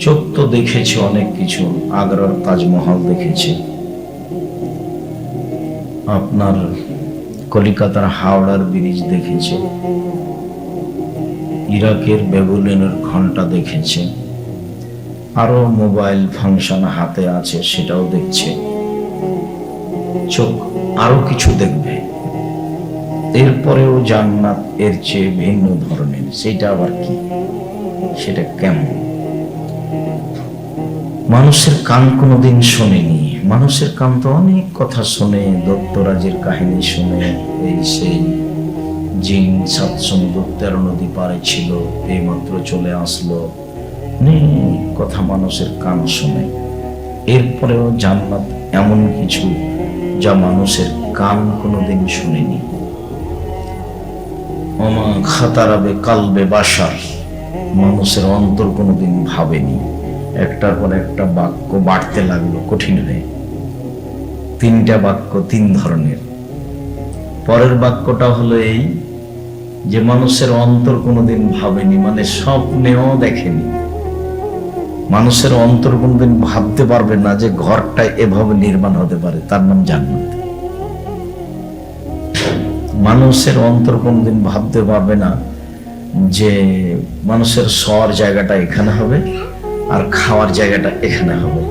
চোখ তো দেখেছে, অনেক কিছু। আগ্রার তাজমহল দেখেছে। আপনার কলিকাতার হাওড়ার ব্রিজ দেখেছে। ইরাকের বেগুলিনের ঘণ্টা দেখেছে। আরও মোবাইল ফাংশন হাতে আছে, সেটাও দেখছে। চোখ আরও কিছু দেখবে। এরপরেও জান্নাত এর চেয়ে ভিন্ন ধরনের। সেটা আবার কি? সেটা কেমন? মানুষের কান কোনোদিন শোনেনি। মানুষের কান তো অনেক কথা শোনে, দত্তরাজের কাহিনী শুনে। এই সেই জিন সাত সমুদ্র তেরো নদী পারে ছিল, এইমাত্র চলে আসলো। কথা মানুষের কান শোনে। এরপরেও জান্নাত এমন কিছু যা মানুষের কান কোনোদিন শুনেনি। অমা খাতারাবে কালবে বাসার, মানুষের অন্তর কোনোদিন ভাবেনি। একটার পর একটা বাক্য বাড়তে লাগল কঠিন হয়ে। তিনটা বাক্য তিন ধরনের। পরের বাক্যটা হলো এই যে মানুষের অন্তর কোনোদিন ভাবেনি মানে স্বপ্নেও দেখেনি। মানুষের অন্তর কোনোদিন ভাবতে পারবে না যে ঘরটা এভাবে নির্মাণ হতে পারে, তার নাম জান্নাত। মানুষের অন্তর কোনোদিন ভাবতে পারবে না যে মানুষের শহর জায়গাটা এখানে হবে আর খাওয়ার জায়গাটা এখানে হবে।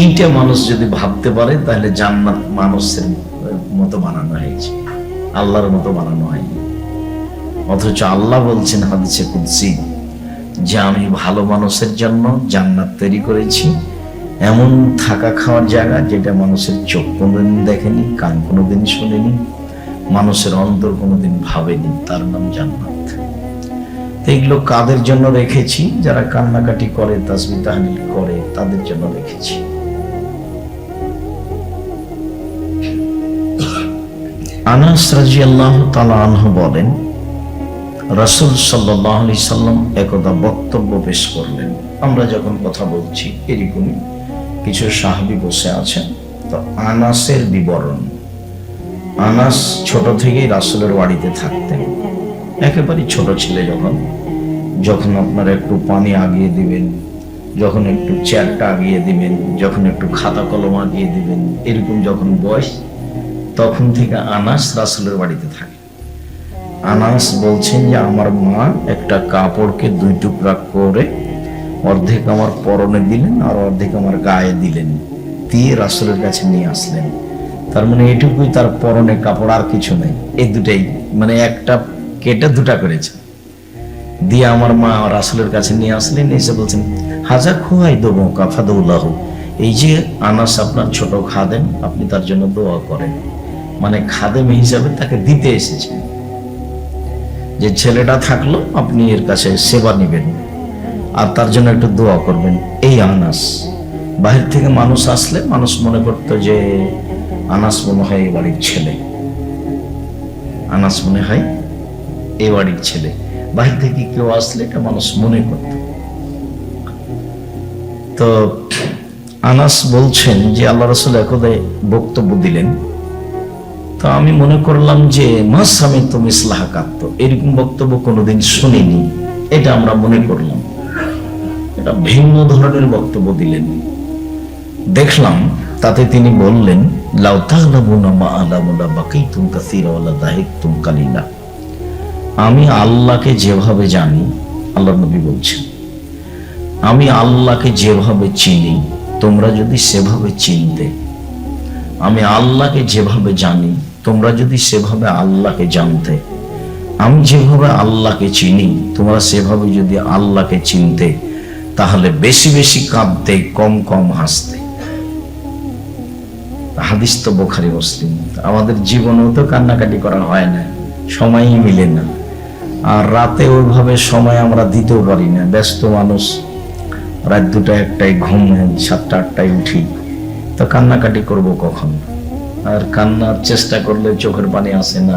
এইটা মানুষ যদি ভাবতে পারে, তাহলে জান্নাত মানুষের মতো বানানো হয়েছে। আল্লাহর মতো বানানো হয়নি। অথচ আল্লাহ বলছেন হাদিসে কুদসি, যে আমি ভালো মানুষের জন্য জান্নাত তৈরি করেছি, এমন থাকা খাওয়ার জায়গা যেটা মানুষের চোখ কোনোদিন দেখেনি, কান কোনোদিন শোনেনি, মানুষের অন্তর কোনোদিন ভাবেনি, তার নাম জান্নাত। তো এগুলো কাদের জন্য রেখেছি? যারা কান্নাকাটি করে, তাসবি তাহলিল করে, তাদের জন্য রেখেছি। আনাস রাজি আল্লাহ তালা আনহ বলেন, রাসুল সাল্লাহ আলি সাল্লাম একদা বক্তব্য পেশ করলেন। আমরা যখন কথা বলছি, এরকমই কিছু সাহাবি বসে আছেন। তো আনাসের বিবরণ। আনাস ছোট থেকেই রাসুলের বাড়িতে থাকতেন। একেবারে ছোট ছেলে যখন যখন আপনারা একটু পানি আগিয়ে দিবেন, যখন একটু চেয়ারটা আগিয়ে দিবেন, যখন একটু খাতা কলম আগিয়ে দিবেন, এরকম যখন বয়স, তখন থেকে আনাস রাসুলের বাড়িতে থাকে। আনাস বলছেন যে, আমার মা একটা কাপড়কে দুই টুকরা করে অর্ধেক আমার পরনে দিলেন আর অর্ধেক আমার গায়ে দিলেন, দিয়ে রাসুলের কাছে নিয়ে আসলেন। তার মানে এটুকুই তার পরনে কাপড় আর কিছু নেই। এই দুটাই মানে একটা কেটে দুটা করেছে। দিয়ে আমার মা রাসুলের কাছে নিয়ে আসলেন, এসে বলছেন, হাজা খুয়াই দেবো কাফাদুল্লাহ। এই যে আনাস আপনার ছোট খাদেম, আপনি তার জন্য দোয়া করেন। মানে খাদেম হিসাবে তাকে দিতে এসেছেন যে ছেলেটা থাকল, আপনি এর কাছে সেবা নেবেন আর তার জন্য একটু দোয়া করবেন। এই আনাস। বাহির থেকে মানুষ আসলে মানুষ মনে করতো যে আনাস মনে হয় এই বাড়ির ছেলে। আনাস মনে হয় এই বাড়ির ছেলে। বাহির থেকে কেউ আসলে এটা মানুষ মনে করত। তো আনাস বলছেন যে, আল্লাহ রসুল একদে বক্তব্য দিলেন। তো আমি মনে করলাম যে মাস আমি তুমি ইসলাহাকাত্ত এরকম বক্তব্য কোনোদিন শুনিনি। এটা আমরা মনে করলাম। এটা ভিন্ন ধরনের বক্তব্য দিলেন। দেখলাম, তাতে তিনি বললেন, লাউ তাহলামুনা মা আলামুনা বাকাইতুম কাসীরা ওয়ালা দাহিকতুম কালিলা। আমি আল্লাহকে যেভাবে জানি আল্লাহ নবী বলছেন, আমি আল্লাহকে যেভাবে চিনি, তোমরা যদি সেভাবে চিনতে, আমি আল্লাহকে যেভাবে জানি, তোমরা যদি সেভাবে আল্লাহকে জানতে, আমি যেভাবে আল্লাহকে চিনি, তোমরা সেভাবে যদি আল্লাহকে চিনতে, তাহলে বেশি বেশি কাঁদতে, কম কম হাসতে। হাদিস তো বোখারি, মুসলিম। আমাদের জীবনেও তো কান্নাকাটি করা হয় না, সময়ই মিলে না। আর রাতে ওইভাবে সময় আমরা দিতেও পারি না। ব্যস্ত মানুষ, রাত দুটা একটাই ঘুম সাতটা আটটায় উঠি। তো কান্নাকাটি করব কখন? আর কান্নার চেষ্টা করলে চোখের পানি আসে না।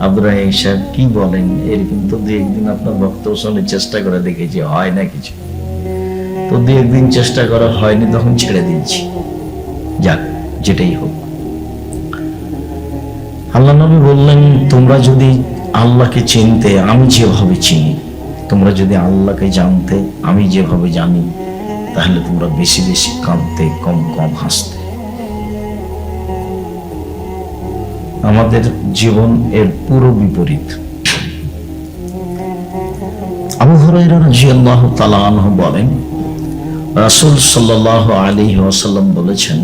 আব্দুর রাহিম সাহেব কি বলেন? এর কিন্তু দু একদিন আপনার ভক্ত শুনে চেষ্টা করে দেখেছি হয় না কিছু। তো দু একদিন চেষ্টা করা হয়নি, তখন ছেড়ে দিয়েছি। যাক, যেটাই হোক। আল্লাহ নবী বললেন, তোমরা যদি আল্লাহকে চিনতে আমি যেভাবে চিনি, তোমরা যদি আল্লাহকে জানতে আমি যেভাবে জানি, তাহলে তোমরা বেশি বেশি কাঁদতে, কম কম হাসতে। আমাদের জীবন এর পুরো বিপরীত। আবু হুরায়রা রাদিয়াল্লাহু তাআলা আনহু বলেন, রাসূল সাল্লাল্লাহু আলাইহি ওয়াসাল্লাম বলেছেন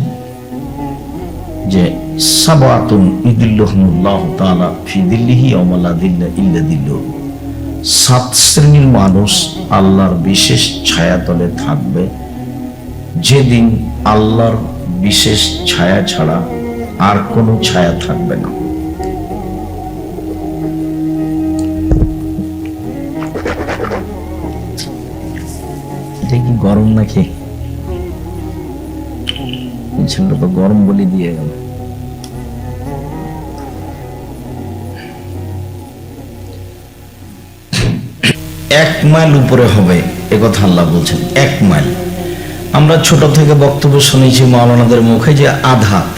যে সাবাতুন ইদিল্লাহুমুল্লাহু তাআলা ফি দিল্লিহি দিল্লা ইল্লা দিল্লুহু সাত শ্রেণির মানুষ আল্লাহর বিশেষ ছায়াতলে থাকবে। যেদিন আল্লাহর বিশেষ ছায়া ছাড়া আর কোনো ছায়া থাকবে না। কি গরম নাকি? ছেলেটা তো গরম বলে দিয়ে গেল। এক মাইল উপরে হবে, এ কথা আল্লাহ বলছেন, এক মাইল। আমরা ছোট থেকে বক্তব্য শুনেছি মাওলানাদের মুখে যে আধাত।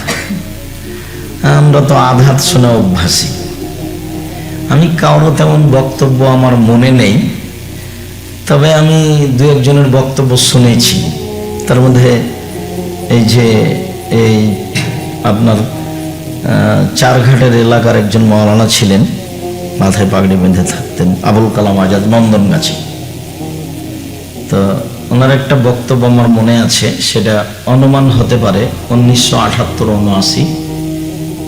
আমরা তো আধাত শুনে অভ্যাসী। আমি কারও তেমন বক্তব্য আমার মনে নেই, তবে আমি দু একজনের বক্তব্য শুনেছি। তার মধ্যে এই যে এই আপনার চারঘাটের এলাকার একজন মৌলানা ছিলেন, মাথায় পাগড়ি বেঁধে থাকতেন, আবুল কালাম আজাদ, নন্দন গাছে। তো ওনার একটা বক্তব্য আমার মনে আছে, সেটা অনুমান হতে পারে উনিশশো আঠাত্তর উনআশি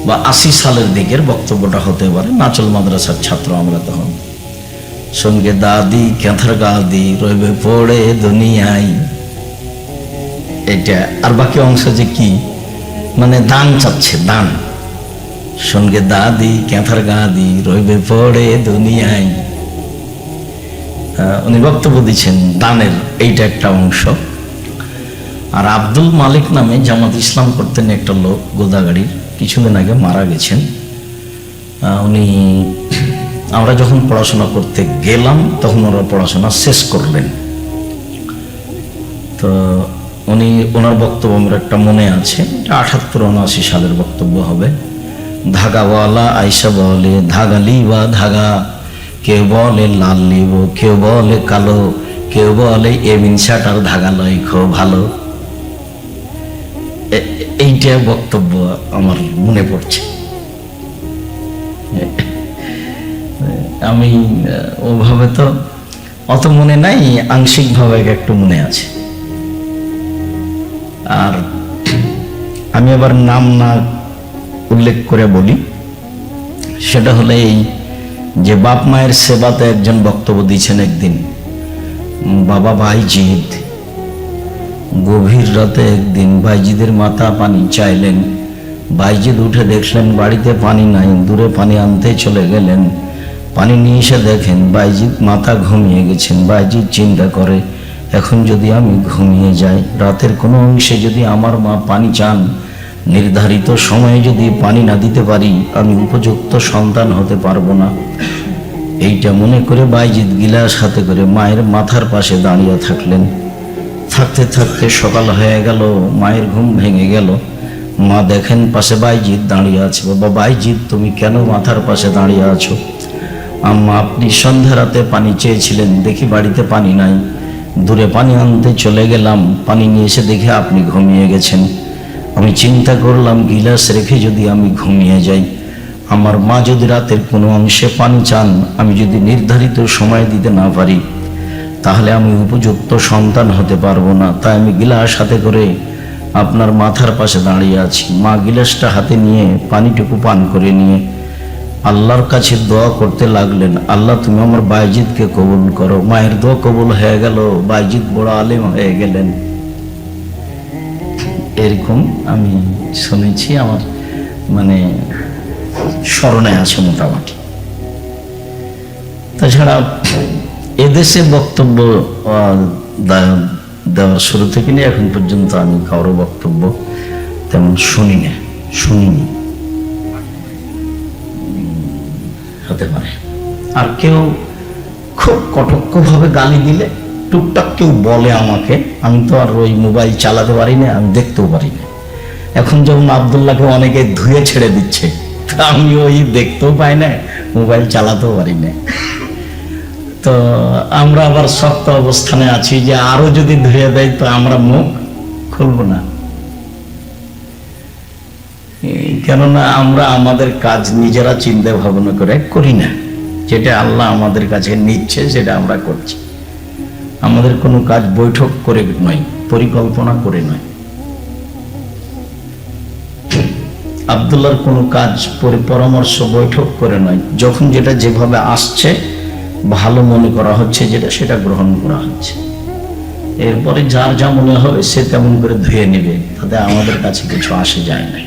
বা আশি সালের দিকের বক্তব্যটা হতে পারে, নাচল মাদ্রাসার ছাত্র আমরা তখন। সঙ্গে দাদি ক্যাথার গাদি রইবে পড়ে দুনিয়ায়। এটা আর বাকি অংশ যে কি? মানে দান চাচ্ছে, দান। সঙ্গে দাদি, ক্যাথার গাদি, রইবে পড়ে দুনিয়ায়। উনি বক্তব্য দিচ্ছেন, দানের এইটা একটা অংশ। আর আব্দুল মালিক নামে জামাত ইসলাম করতেন একটা লোক গোদাগাড়ির, কিছুদিন আগে মারা গেছেন। উনি, আমরা যখন পড়াশোনা করতে গেলাম, তখন ওরা পড়াশোনা শেষ করলেন। তো উনি, ওনার বক্তব্য আমার একটা মনে আছে। এটা আঠাত্তর উনআশি সালের বক্তব্য হবে। ধাগাওয়ালা আইসা বলে ধাগা লিবা ধাগা, কেউ বলে লাল লিব, কেউ বলে কালো, কেউ বলে এমিন শাটার ধাগা লয় খুব ভালো। এইটা বক্তব্য আমার মনে পড়ছে। আমি ওভাবে তো অত মনে নাই, আংশিকভাবে একটু মনে আছে। আর আমি আবার নাম না উল্লেখ করে বলি, সেটা হলে এই যে বাপ মায়ের সেবাতে একজন বক্তব্য দিয়েছেন একদিন, বাবা ভাইজিৎ গভীর রাতে একদিন ভাইজিদের মাথা পানি চাইলেন ভাইজিৎ উঠে দেখলেন বাড়িতে পানি নাই, দূরে পানি আনতে চলে গেলেন, পানি নিয়ে এসে দেখেন বাইজিৎ মাথা ঘুমিয়ে গেছেন বাইজিৎ চিন্তা করে এখন যদি আমি ঘুমিয়ে যাই, রাতের কোনো অংশে যদি আমার মা পানি চান, নির্ধারিত সময়ে যদি পানি না দিতে পারি, আমি উপযুক্ত সন্তান হতে পারব না। এইটা মনে করে বাইজিৎ গিলাস হাতে করে মায়ের মাথার পাশে দাঁড়িয়ে থাকলেন। থাকতে থাকতে সকাল হয়ে গেল, মায়ের ঘুম ভেঙে গেল। মা দেখেন পাশে বাইজিৎ দাঁড়িয়ে আছে। বাবা বাইজিৎ তুমি কেন মাথার পাশে দাঁড়িয়ে আছো? আম্মা, আপনি সন্ধ্যা রাতে পানি চেয়েছিলেন, দেখি বাড়িতে পানি নাই। দূরে পানি আনতে চলে গেলাম। পানি নিয়ে এসে দেখে আপনি ঘুমিয়ে গেছেন। আমি চিন্তা করলাম, গিলাস রেখে যদি আমি ঘুমিয়ে যাই, আমার মা যদি রাতের কোনো অংশে পানি চান, আমি যদি নির্ধারিত সময় দিতে না পারি, তাহলে আমি উপযুক্ত সন্তান হতে পারব না। তাই আমি গিলাস হাতে করে আপনার মাথার পাশে দাঁড়িয়ে আছি। মা গিলাসটা হাতে নিয়ে পানিটুকু পান করে নিয়ে আল্লাহর কাছে দোয়া করতে লাগলেন, আল্লাহ তুমি আমার বাইজিদকে কবুল করো। মায়ের দোয়া কবুল হয়ে গেল, বাইজিদ বড় আলেম হয়ে গেলেন। এরকম আমি শুনেছি আমার মানে স্মরণে আছে মোটামুটি। তাছাড়া এদেশে বক্তব্য দেওয়ার শুরু থেকে নিয়ে এখন পর্যন্ত আমি কারও বক্তব্য তেমন শুনি না শুনিনি। হতে পারে। আর কেউ খুব কটক্ষভাবে গালি দিলে টুকটাক কেউ বলে আমাকে, আমি তো আর ওই মোবাইল চালাতে পারি না, আমি দেখতেও পারি না। এখন যেমন আবদুল্লাহকে অনেকে ধুয়ে ছেড়ে দিচ্ছে আমি ওই দেখতেও পাই না, মোবাইল চালাতেও পারি না। তো আমরা আবার শক্ত অবস্থানে আছি যে আরও যদি ধুয়ে দেয় তো আমরা মুখ খুলব না। কেননা আমরা আমাদের কাজ নিজেরা চিন্তা ভাবনা করে করি না। যেটা আল্লাহ আমাদের কাছে নিচ্ছে, সেটা আমরা করছি। আমাদের কোনো কাজ বৈঠক করে নয়, পরিকল্পনা করে নয়। আবদুল্লাহর কোনো কাজ পরি- পরামর্শ বৈঠক করে নয়। যখন যেটা যেভাবে আসছে, ভালো মনে করা হচ্ছে যেটা, সেটা গ্রহণ করা হচ্ছে। এরপরে যার যা মনে হবে, সে তেমন করে ধুয়ে নেবে। তাতে আমাদের কাছে কিছু আসে যায় না।